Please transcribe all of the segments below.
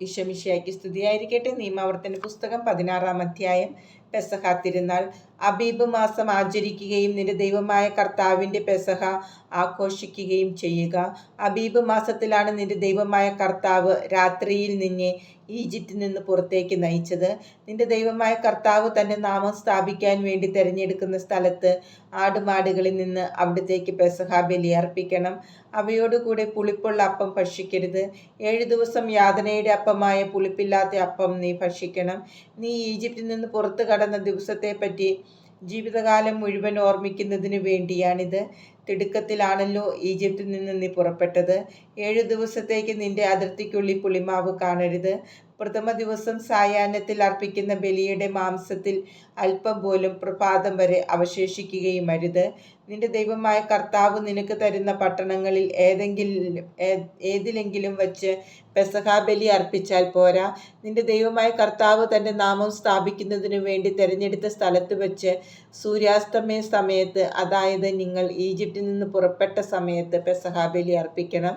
ഈശമിഷയാക്കി സ്തുതിയായിരിക്കട്ടെ. നിയമാവർത്തന പുസ്തകം പതിനാറാം അധ്യായം പെസഹ. തിരുനാൾ അബീബ് മാസം ആചരിക്കുകയും നിന്റെ ദൈവമായ കർത്താവിന്റെ പെസഹ ആഘോഷിക്കുകയും ചെയ്യുക. അബീബ് മാസത്തിലാണ് നിന്റെ ദൈവമായ കർത്താവ് രാത്രിയിൽ നിന്നെ ഈജിപ്തിൽ നിന്ന് പുറത്തേക്ക് നയിച്ചത്. നിന്റെ ദൈവമായ കർത്താവ് തന്റെ നാമം സ്ഥാപിക്കാൻ വേണ്ടി തിരഞ്ഞെടുക്കുന്ന സ്ഥലത്ത് ആടുമാടുകളിൽ നിന്ന് അവിടത്തേക്ക് പെസഹ ബലി അർപ്പിക്കണം അവയോടുകൂടെ പുളിപ്പുള്ള അപ്പം ഭക്ഷിക്കരുത്. ഏഴു ദിവസം യാതനയുടെ അപ്പമായ പുളിപ്പില്ലാത്ത അപ്പം നീ ഭക്ഷിക്കണം. നീ ഈജിപ്തിൽ നിന്ന് പുറത്തു കടന്ന ദിവസത്തെപ്പറ്റി ജീവിതകാലം മുഴുവൻ ഓർമ്മിക്കുന്നതിന് വേണ്ടിയാണിത്. തിടുക്കത്തിലാണല്ലോ ഈജിപ്തിൽ നിന്ന് നീ പുറപ്പെട്ടത്. ഏഴു ദിവസത്തേക്ക് നിന്റെ അതിർത്തിക്കുള്ളിൽ പുളിമാവ് കാണരുത്. പ്രഥമ ദിവസം സായാഹ്നത്തിൽ അർപ്പിക്കുന്ന ബലിയുടെ മാംസത്തിൽ അല്പം പോലും പ്രഭാതം വരെ അവശേഷിക്കുകയും അരുത് നിന്റെ ദൈവമായ കർത്താവ് നിനക്ക് തരുന്ന പട്ടണങ്ങളിൽ ഏതെങ്കിലും ഏതിലെങ്കിലും വച്ച് പെസഹാബലി അർപ്പിച്ചാൽ പോരാ. നിന്റെ ദൈവമായ കർത്താവ് തന്റെ നാമം സ്ഥാപിക്കുന്നതിനു വേണ്ടി തിരഞ്ഞെടുത്ത സ്ഥലത്ത് വച്ച് സൂര്യാസ്തമയ സമയത്ത് അതായത് നിങ്ങൾ ഈജിപ്തിൽ നിന്ന് പുറപ്പെട്ട സമയത്ത് പെസഹാബലി അർപ്പിക്കണം.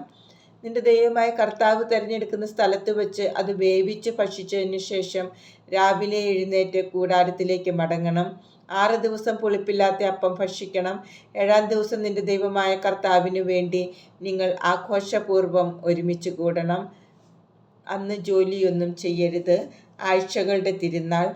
നിന്റെ ദൈവമായ കർത്താവ് തിരഞ്ഞെടുക്കുന്ന സ്ഥലത്ത് വെച്ച് അത് വേവിച്ച് ഭക്ഷിച്ചതിന് ശേഷം രാവിലെ എഴുന്നേറ്റ് കൂടാരത്തിലേക്ക് മടങ്ങണം. ആറ് ദിവസം പുളിപ്പില്ലാത്ത അപ്പം ഭക്ഷിക്കണം. ഏഴാം ദിവസം നിന്റെ ദൈവമായ കർത്താവിന് വേണ്ടി നിങ്ങൾ ആഘോഷപൂർവം ഒരുമിച്ച് കൂടണം. അന്ന് ജോലിയൊന്നും ചെയ്യരുത്. ആഴ്ചകളുടെ തിരുനാൾ.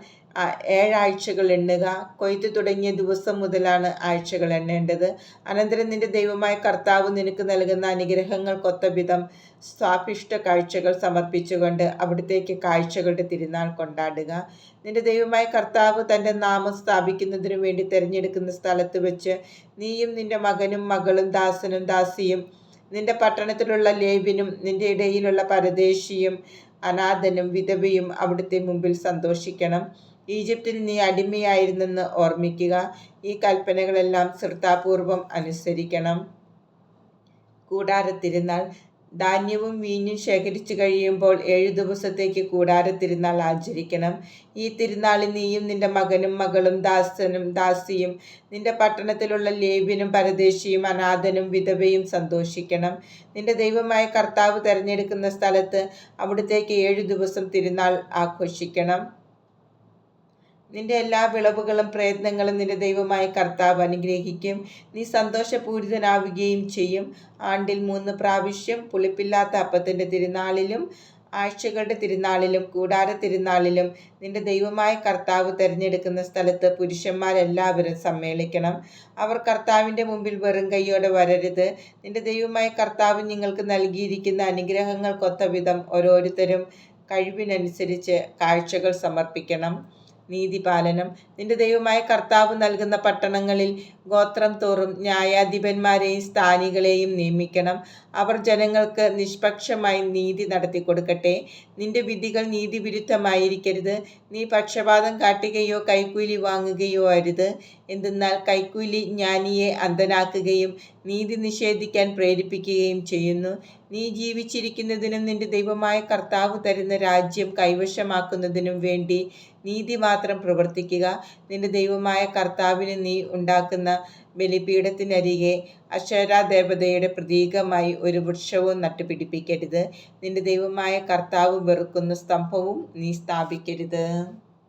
ഏഴാഴ്ചകൾ എണ്ണുക. കൊയ്ത്ത് തുടങ്ങിയ ദിവസം മുതലാണ് ആഴ്ചകൾ എണ്ണേണ്ടത്. അനന്തരം നിന്റെ ദൈവമായ കർത്താവ് നിനക്ക് നൽകുന്ന അനുഗ്രഹങ്ങൾക്കൊത്ത വിധം സ്വാഭിഷ്ട കാഴ്ചകൾ സമർപ്പിച്ചുകൊണ്ട് അവിടത്തേക്ക് കാഴ്ചകളുടെ തിരുനാൾ കൊണ്ടാടുക. നിന്റെ ദൈവമായ കർത്താവ് തന്റെ നാമം സ്ഥാപിക്കുന്നതിനു വേണ്ടി തിരഞ്ഞെടുക്കുന്ന സ്ഥലത്ത് വെച്ച് നീയും നിന്റെ മകനും മകളും ദാസനും ദാസിയും നിന്റെ പട്ടണത്തിലുള്ള ലേവിനും നിന്റെ ഇടയിലുള്ള പരദേശിയും അനാഥനും വിധവയും അവിടുത്തെ മുമ്പിൽ സന്തോഷിക്കണം. ഈജിപ്തിൽ നീ അടിമയായിരുന്നെന്ന് ഓർമ്മിക്കുക. ഈ കൽപ്പനകളെല്ലാം ശ്രദ്ധാപൂർവം അനുസരിക്കണം. കൂടാരത്തിരുന്നാൾ ധാന്യവും വീഞ്ഞും ശേഖരിച്ചു കഴിയുമ്പോൾ ഏഴു ദിവസത്തേക്ക് കൂടാരത്തിരുന്നാൾ ആചരിക്കണം. ഈ തിരുനാളിൽ നീയും നിന്റെ മകനും മകളും ദാസനും ദാസിയും നിന്റെ പട്ടണത്തിലുള്ള ലേവ്യനും പരദേശിയും അനാഥനും വിധവയും സന്തോഷിക്കണം. നിന്റെ ദൈവമായ കർത്താവ് തിരഞ്ഞെടുക്കുന്ന സ്ഥലത്ത് അവിടത്തേക്ക് ഏഴു ദിവസം തിരുനാൾ ആഘോഷിക്കണം. നിന്റെ എല്ലാ വിളവുകളും പ്രയത്നങ്ങളും നിന്റെ ദൈവമായ കർത്താവ് അനുഗ്രഹിക്കും. നീ സന്തോഷപൂരിതനാവുകയും ചെയ്യും. ആണ്ടിൽ മൂന്ന് പ്രാവശ്യം പുളിപ്പില്ലാത്ത അപ്പത്തിന്റെ തിരുനാളിലും ആഴ്ചകളുടെ തിരുനാളിലും കൂടാര തിരുനാളിലും നിന്റെ ദൈവമായ കർത്താവ് തിരഞ്ഞെടുക്കുന്ന സ്ഥലത്ത് പുരുഷന്മാരെല്ലാവരും സമ്മേളിക്കണം. അവർ കർത്താവിന്റെ മുമ്പിൽ വെറും കൈയോടെ വരരുത്. നിന്റെ ദൈവമായ കർത്താവ് നിങ്ങൾക്ക് നൽകിയിരിക്കുന്ന അനുഗ്രഹങ്ങൾക്കൊത്ത വിധം ഓരോരുത്തരും കഴിവിനനുസരിച്ച് കാഴ്ചകൾ സമർപ്പിക്കണം. നീതിപാലനം. നിന്റെ ദൈവമായ കർത്താവ് നൽകുന്ന പട്ടണങ്ങളിൽ ഗോത്രം തോറും ന്യായാധിപന്മാരെയും സ്ഥാനികളെയും നിയമിക്കണം. അവർ ജനങ്ങൾക്ക് നിഷ്പക്ഷമായി നീതി നടത്തി കൊടുക്കട്ടെ. നിന്റെ വിധികൾ നീതിവിരുദ്ധമായിരിക്കരുത്. നീ പക്ഷപാതം കാട്ടുകയോ കൈക്കൂലി വാങ്ങുകയോ അരുത്. എന്തെന്നാൽ കൈക്കൂലി ജ്ഞാനിയെ അന്ധനാക്കുകയും നീതി നിഷേധിക്കാൻ പ്രേരിപ്പിക്കുകയും ചെയ്യുന്നു. നീ ജീവിച്ചിരിക്കുന്നതിനും നിന്റെ ദൈവമായ കർത്താവ് തരുന്ന രാജ്യം കൈവശമാക്കുന്നതിനും വേണ്ടി നീതി മാത്രം പ്രവർത്തിക്കുക. നിന്റെ ദൈവമായ കർത്താവിന് നീ ഉണ്ടാക്കുന്ന ബലിപീഠത്തിനരികെ അക്ഷരാദേവതയുടെ പ്രതീകമായി ഒരു വൃക്ഷവും നട്ടുപിടിപ്പിക്കരുത്. നിന്റെ ദൈവമായ കർത്താവ് വെറുക്കുന്ന സ്തംഭവും നീ സ്ഥാപിക്കരുത്.